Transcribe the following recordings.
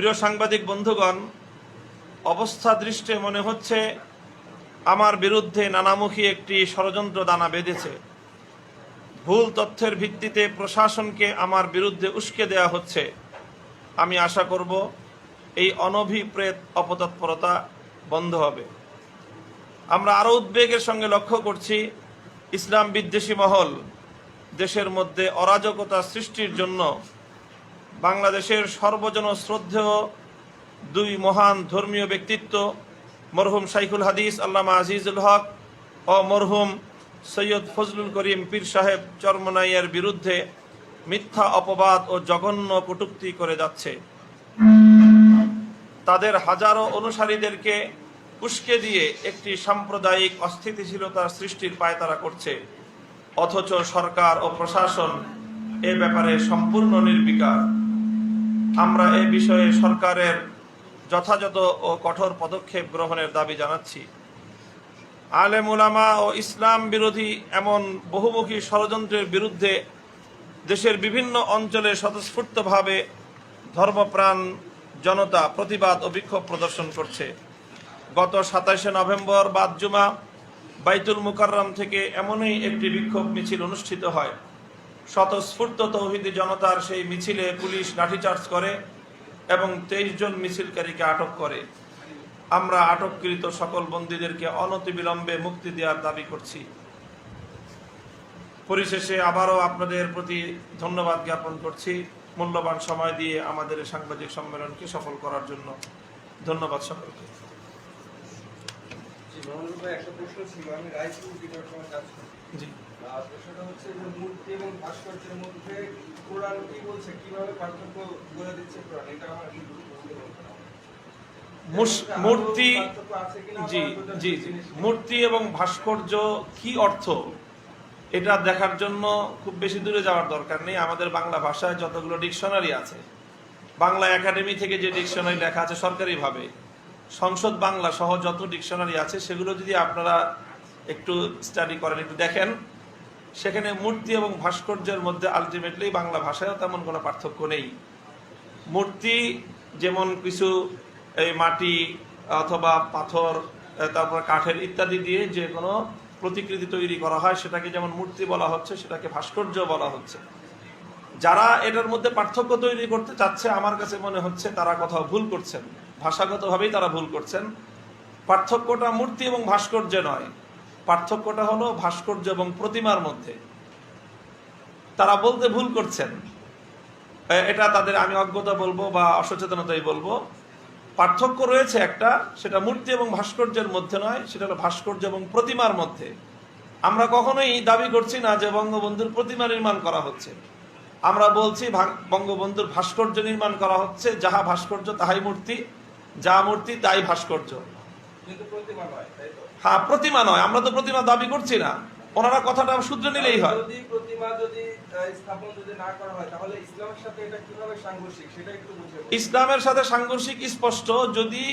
প্রিয় সাংবাদিক বন্ধুগণ, অবস্থা দৃষ্টে মনে হচ্ছে আমার বিরুদ্ধে নানামুখী একটি ষড়যন্ত্র দানা বেঁধেছে। ভুল তথ্যের ভিত্তিতে প্রশাসনকে আমার বিরুদ্ধে উস্কে দেওয়া হচ্ছে। আমি আশা করব এই অনভিপ্রেত অপতৎপরতা বন্ধ হবে। আমরা আরও উদ্বেগের সঙ্গে লক্ষ্য করছি, ইসলাম বিদ্বেষী মহল দেশের মধ্যে অরাজকতা সৃষ্টির জন্য বাংলাদেশের সর্বজন শ্রদ্ধেয় দুই মহান ধর্মীয় ব্যক্তিত্ব, মরহুম শাইখুল হাদিস, আল্লামা আজিজুল হক ও মরহুম সৈয়দ ফজলুল করিম পীর সাহেব চরমনাইয়ের বিরুদ্ধে মিথ্যা অপবাদ ও জঘন্য কটুক্তি করে যাচ্ছে। তাদের হাজারো অনুসারীদেরকে উস্কে দিয়ে একটি সাম্প্রদায়িক অস্থিতিশীলতার সৃষ্টির পায়তারা করছে। অথচ সরকার ও প্রশাসন এ ব্যাপারে সম্পূর্ণ নির্বিকার। আমরা এ বিষয়ে সরকারের যথাযথ ও কঠোর পদক্ষেপ গ্রহণের দাবি জানাচ্ছি। আলেম উলামা ও ইসলাম বিরোধী এমন বহুমুখী ষড়যন্ত্রের বিরুদ্ধে দেশের বিভিন্ন অঞ্চলে স্বতঃস্ফূর্তভাবে ধর্মপ্রাণ জনতা প্রতিবাদ ও বিক্ষোভ প্রদর্শন করছে। গত সাতাশে নভেম্বর বাদ জুমা বাইতুল মুকাররম থেকে এমনই একটি বিক্ষোভ মিছিল অনুষ্ঠিত হয়। স্বতঃস্ফূর্ত তৌহিদি জনতার সেই মিছিলে পুলিশ লাঠিচার্জ করে এবং তেইশ জন মিছিলকারীকে আটক করে। আমরা আটককৃত সকল বন্দীদেরকে অনতিবিলম্বে মুক্তি দেওয়ার দাবি করছি। পরিশেষে আবারও আপনাদের প্রতি ধন্যবাদ জ্ঞাপন করছি। মূল্যবান সময় দিয়ে আমাদের এই সাংবাদিক সম্মেলনকে সফল করার জন্য ধন্যবাদ সকলকে। জি, আর প্রশ্নটা হচ্ছে যে মূর্তি এবং ভাস্কর্যের মধ্যে কোরআন কি বলছে? কীভাবে পার্থক্য বলে দিচ্ছে কোরআন? এটা আমার একটু বুঝতে বলতে হবে। মুস- আরও মূর্তি পার্থক্য আছে কিনা জি জি জি। মূর্তি এবং ভাস্কর্য কি অর্থ? এটা দেখার জন্য খুব বেশি দূরে যাওয়ার দরকার নেই। আমাদের বাংলা ভাষায় যতগুলো ডিকশনারি আছে বাংলা একাডেমি থেকে যে ডিকশনারি লেখা আছে সরকারিভাবে সংসদ বাংলা সহ যত ডিকশনারি আছে সেগুলো যদি আপনারা একটু স্টাডি করেন একটু দেখেন সেখানে মূর্তি এবং ভাস্কর্যের মধ্যে আলটিমেটলি বাংলা ভাষায়ও তেমন কোনো পার্থক্য নেই। মূর্তি যেমন কিছু এই মাটি অথবা পাথর তারপর কাঠের ইত্যাদি দিয়ে যে কোনো প্রতিকৃতি তৈরি করা হয়, সেটাকে যেমন মূর্তি বলা হচ্ছে, সেটাকে ভাস্কর্য বলা হচ্ছে। যারা এটার মধ্যে পার্থক্য তৈরি করতে চাচ্ছে, আমার কাছে মনে হচ্ছে তারা কোথাও ভুল করছেন। ভাষাগতভাবেই তারা ভুল করছেন। পার্থক্যটা মূর্তি এবং ভাস্কর্যে নয়। পার্থক্যটা হলো ভাস্কর্য এবং প্রতিমার মধ্যে। তারা বলতে ভুল করছেন। এটা তাদের আমি অজ্ঞতা বলব বা অসচেতনতাই বলব। পার্থক্য রয়েছে একটা, সেটা মূর্তি এবং ভাস্কর্যের মধ্যে নয়, সেটা হলো ভাস্কর্য এবং প্রতিমার মধ্যে। আমরা কখনোই দাবি করছি না যে বঙ্গবন্ধুর প্রতিমা নির্মাণ করা হচ্ছে। আমরা বলছি বঙ্গবন্ধুর ভাস্কর্য নির্মাণ করা হচ্ছে, যাহা ভাস্কর্য তাহাই মূর্তি, যা মূর্তি তাই ভাস্কর্য। হ্যাঁ প্রতিমা নয় আমরা তো প্রতিমা দাবি করছি না। ওনারা কথাটা শুধরে নিলেই হয়। যদি প্রতিমা যদি স্থাপন যদি না করা হয় তাহলে ইসলামের সাথে এটা কীভাবে সাংঘর্ষিক সেটা একটু বুঝে ইসলামের সাথে সাংঘর্ষিক স্পষ্ট যদি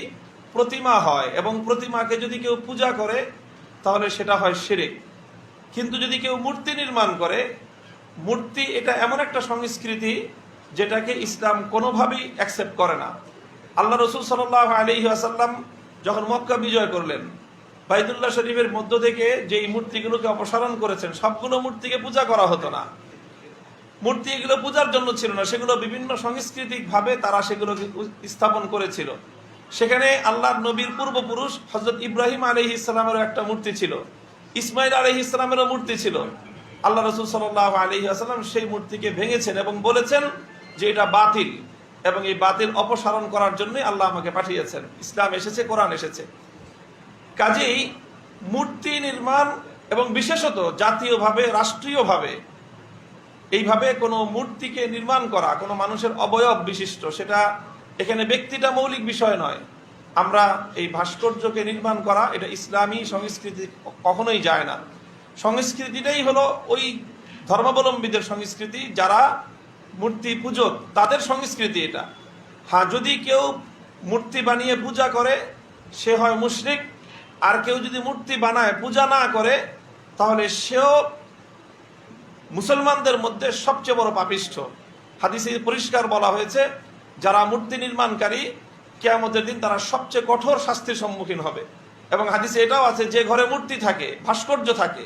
প্রতিমা হয় এবং প্রতিমাকে যদি কেউ পূজা করে তাহলে সেটা হয় শিরিক। কিন্তু যদি কেউ মূর্তি নির্মাণ করে মূর্তি এটা এমন একটা সংস্কৃতি যেটাকে ইসলাম কোনোভাবেই অ্যাকসেপ্ট করে না। আল্লাহ রসুল সাল্লাহ আলী আসাল্লাম যখন মক্কা বিজয় করলেন বাইদুল্লাহ শরীফের মধ্য থেকে যেই মূর্তিগুলোকে অপসারণ করেছেন, সবগুলো মূর্তিকে পূজা করা হতো না। মূর্তি এগুলো পূজার জন্য ছিল না, সেগুলো বিভিন্ন সাংস্কৃতিক ভাবে তারা সেগুলোকে স্থাপন করেছিল। সেখানে আল্লাহর নবীর পূর্বপুরুষ হজরত ইব্রাহিম আলহি ইসলামেরও একটা মূর্তি ছিল ইসমাইল আলহি ইসলামেরও মূর্তি ছিল। আল্লাহ রসুল সাল্লাহ আলহি আসালাম সেই মূর্তিকে ভেঙেছেন এবং বলেছেন যে এটা বাতিল। এবং এই বাতিল অপসারণ করার জন্যই আল্লাহ আমাকে পাঠিয়েছেন। ইসলাম এসেছে, কোরআন এসেছে। কাজেই মূর্তি নির্মাণ এবং বিশেষত জাতীয়ভাবে, রাষ্ট্রীয়ভাবে এইভাবে কোনো মূর্তিকে নির্মাণ করা, কোনো মানুষের অবয়ব বিশিষ্ট, সেটা এখানে ব্যক্তিটা মৌলিক বিষয় নয়। আমরা এই ভাস্কর্যকে নির্মাণ করা, এটা ইসলামী সংস্কৃতি কখনোই যায় না। সংস্কৃতিটাই হলো ওই ধর্মাবলম্বীদের সংস্কৃতি, যারা মূর্তি পুজো, তাদের সংস্কৃতি এটা। হ্যাঁ যদি কেউ মূর্তি বানিয়ে পূজা করে, সে হয় মুশরিক। আর কেউ যদি মূর্তি বানায়, পূজা না করে, তাহলে সেও মুসলমানদের মধ্যে সবচেয়ে বড় পাপিষ্ঠ। হাদিসে পরিষ্কার বলা হয়েছে, যারা মূর্তি নির্মাণকারী, কেয়ামতের দিন তারা সবচেয়ে কঠোর শাস্তির সম্মুখীন হবে। এবং হাদিসে এটাও আছে, যে ঘরে মূর্তি থাকে, ভাস্কর্য থাকে,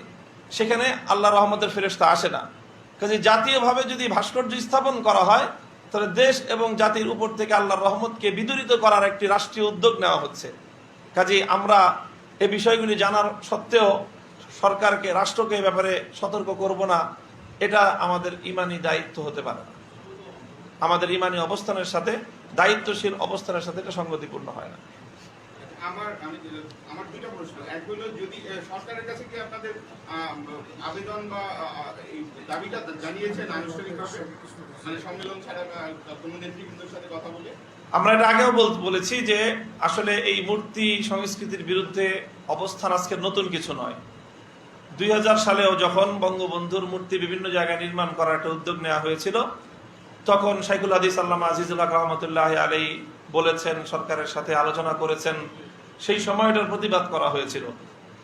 সেখানে আল্লাহ রহমতের ফেরেস্তা আসে না। কাজে জাতীয়ভাবে যদি ভাস্কর্য স্থাপন করা হয়, তাহলে দেশ এবং জাতির উপর থেকে আল্লাহর রহমতকে বিদূরিত করার একটি রাষ্ট্রীয় উদ্যোগ নেওয়া হচ্ছে। কাজে আমরা এ বিষয়গুলি জানার সত্ত্বেও সরকারকে, রাষ্ট্রকে ব্যাপারে সতর্ক করব না, এটা আমাদের ইমানি দায়িত্ব হতে পারে না। আমাদের ইমানি অবস্থানের সাথে, দায়িত্বশীল অবস্থানের সাথে এটা সঙ্গতিপূর্ণ হয় না। আমার, আমি আমার দুইটা প্রশ্ন। এক যদি সরকারের কাছে কি আপনাদের আবেদন বা দাবিটা জানিয়েছেন আনুষ্ঠানিকভাবে? মানে সম্মেলন ছাড়া সাথে কথা বলে? আমরা এটা আগেও বলেছি যে আসলে এই মূর্তি সংস্কৃতির বিরুদ্ধে অবস্থান আজকে নতুন কিছু নয়। দুই সালেও যখন বঙ্গবন্ধুর মূর্তি বিভিন্ন জায়গায় নির্মাণ করার একটা উদ্যোগ নেওয়া হয়েছিল, তখন শাইকুল হাদিস আল্লামা আজিজুল্লাহ রহমতুল্লাহ আলী বলেছেন, সরকারের সাথে আলোচনা করেছেন। সেই সময়টার প্রতিবাদ করা হয়েছিল।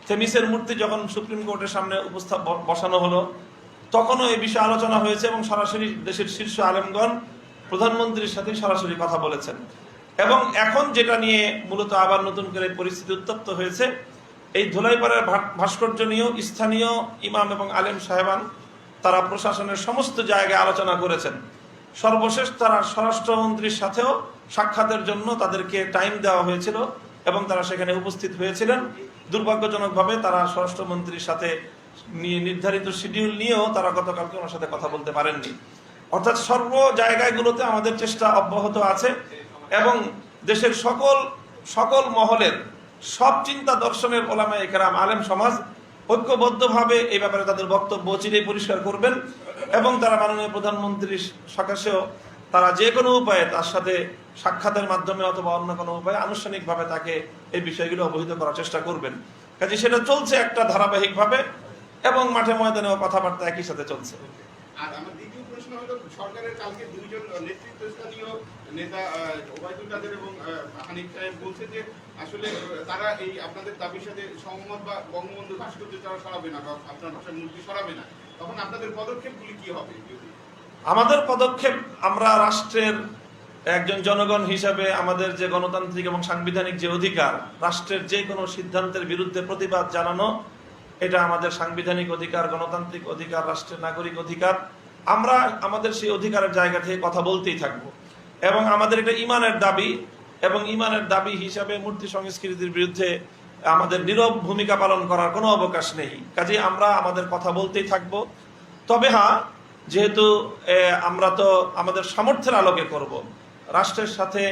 থেমিসের মূর্তি যখন সুপ্রিম কোর্টের সামনে উপস্থাপ বসানো হলো, তখনও এই বিষয়ে আলোচনা হয়েছে এবং সরাসরি দেশের শীর্ষ আলেমগণ প্রধানমন্ত্রীর সাথে সরাসরি কথা বলেছেন। এবং এখন যেটা নিয়ে মূলত আবার নতুন করে পরিস্থিতি উত্তপ্ত হয়েছে, এই ধুলাইপাড়ার ভাস্কর্য নিয়েও স্থানীয় ইমাম এবং আলেম সাহেবান তারা প্রশাসনের সমস্ত জায়গায় আলোচনা করেছেন। সর্বশেষ তারা স্বরাষ্ট্রমন্ত্রীর সাথেও সাক্ষাতের জন্য তাদেরকে টাইম দেওয়া হয়েছিল। এবং তারা সেখানে উপস্থিত হয়েছিলেন। দুর্ভাগ্যজনকভাবে তারা স্বরাষ্ট্রমন্ত্রীর সাথে নির্ধারিত শিডিউল নিয়েও তারা গতকালকে ওনার সাথে কথা বলতে পারেননি। অর্থাৎ সর্ব জায়গাগুলোতে আমাদের চেষ্টা অব্যাহত আছে এবং দেশের সকল সকল মহলের সব চিন্তা দর্শনের ওলামা একরাম আলেম সমাজ ঐক্যবদ্ধভাবে এই ব্যাপারে তাদের বক্তব্য চিরেই পরিষ্কার করবেন এবং তারা মাননীয় প্রধানমন্ত্রীর সকাশেও তারা যে কোনো উপায়ে তার সাথে সাক্ষাতের মাধ্যমে অথবা অন্য কোনো উপায়ে আনুষ্ঠানিকভাবে তাকে এই বিষয়গুলো অবহিত করার চেষ্টা করবেন। কাজে সেটা চলছে একটা ধারাবাহিকভাবে এবং মাঠে ময়দানেও কথাবার্তা একই সাথে চলছে। আর আমার দ্বিতীয় প্রশ্ন হলো নেতা ওবায়দুল কাদের এবং বলছে যে আসলে তারা এই আপনাদের দাবির সাথে সহমত বা বঙ্গবন্ধু ভাস্কর্য তারা সরাবে না বা আপনার ভাষার মূর্তি সরাবে না। তখন আপনাদের পদক্ষেপগুলি কি হবে? আমাদের পদক্ষেপ, আমরা রাষ্ট্রের একজন জনগণ হিসাবে আমাদের যে গণতান্ত্রিক এবং সাংবিধানিক যে অধিকার, রাষ্ট্রের যে কোনো সিদ্ধান্তের বিরুদ্ধে প্রতিবাদ জানানো, এটা আমাদের সাংবিধানিক অধিকার, গণতান্ত্রিক অধিকার, রাষ্ট্রের নাগরিক অধিকার, আমরা আমাদের সেই অধিকারের জায়গা থেকে কথা বলতেই থাকব। এবং আমাদের এটা ইমানের দাবি, এবং ইমানের দাবি হিসাবে মূর্তি সংস্কৃতির বিরুদ্ধে আমাদের নীরব ভূমিকা পালন করার কোনো অবকাশ নেই। কাজে আমরা আমাদের কথা বলতেই থাকব। তবে হ্যাঁ যেহেতু আমরা তো আমাদের সামর্থ্যের আলোকে করব। রাষ্ট্রের সাথে,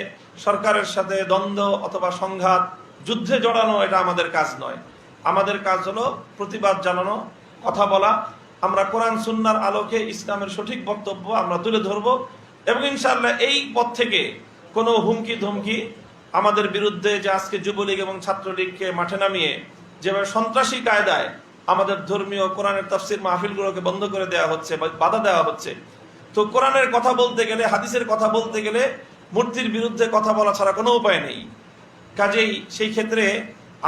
সরকারের সাথে দ্বন্দ্ব অথবা সংঘাত, যুদ্ধে জড়ানো, এটা আমাদের কাজ নয়। আমাদের কাজ হলো প্রতিবাদ জানানো, কথা বলা। আমরা কোরআন, সুন্নার আলোকে ইসলামের সঠিক বক্তব্য আমরা তুলে ধরব এবং ইনশাআল্লাহ এই পথ থেকে কোনো হুমকি ধমকি আমাদের বিরুদ্ধে যে আজকে যুবলীগ এবং ছাত্রলীগকে মাঠে নামিয়ে যেভাবে সন্ত্রাসী কায়দায় আমাদের ধর্মীয় কোরআনের তাফসির মাহফিলগুলোকে বন্ধ করে দেওয়া হচ্ছে বাধা দেওয়া হচ্ছে। তো কোরআনের কথা বলতে গেলে, হাদিসের কথা বলতে গেলে মূর্তির বিরুদ্ধে কথা বলা ছাড়া কোনো উপায় নেই। কাজেই সেই ক্ষেত্রে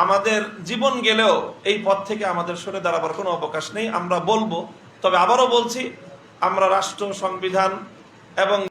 আমাদের জীবন গেলেও এই পথ থেকে আমাদের সরে দাঁড়াবার কোনো অবকাশ নেই। আমরা বলব, তবে আবারও বলছি, আমরা রাষ্ট্র, সংবিধান এবং